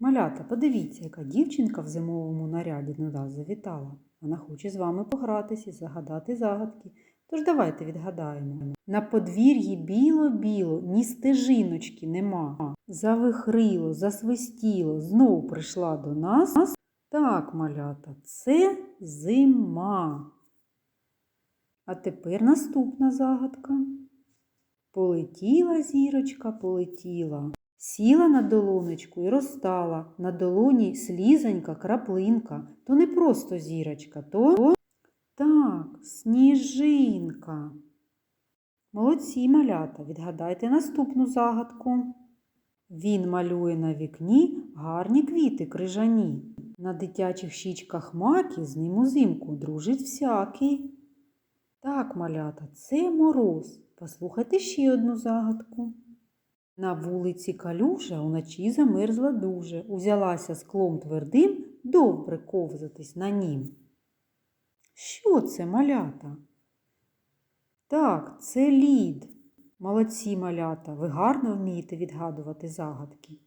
Малята, подивіться, яка дівчинка в зимовому наряді до нас завітала. Вона хоче з вами погратися і загадати загадки. Тож давайте відгадаємо. На подвір'ї біло-біло, ні стежиночки нема. Завихрило, засвистіло, знов прийшла до нас. Так, малята, це зима. А тепер наступна загадка. Полетіла зірочка, полетіла. Сіла на долонечку і розстала. На долоні слізонька, краплинка. То не просто зірочка, то так, сніжинка. Молодці, малята, відгадайте наступну загадку. Він малює на вікні гарні квіти крижані. На дитячих щічках маки з ним узимку дружить всякий. Так, малята, це мороз. Послухайте ще одну загадку. На вулиці калюжа уночі замерзла дуже. Узялася склом твердим добре ковзатись на нім. Що це, малята? Так, це лід. Молодці малята, ви гарно вмієте відгадувати загадки.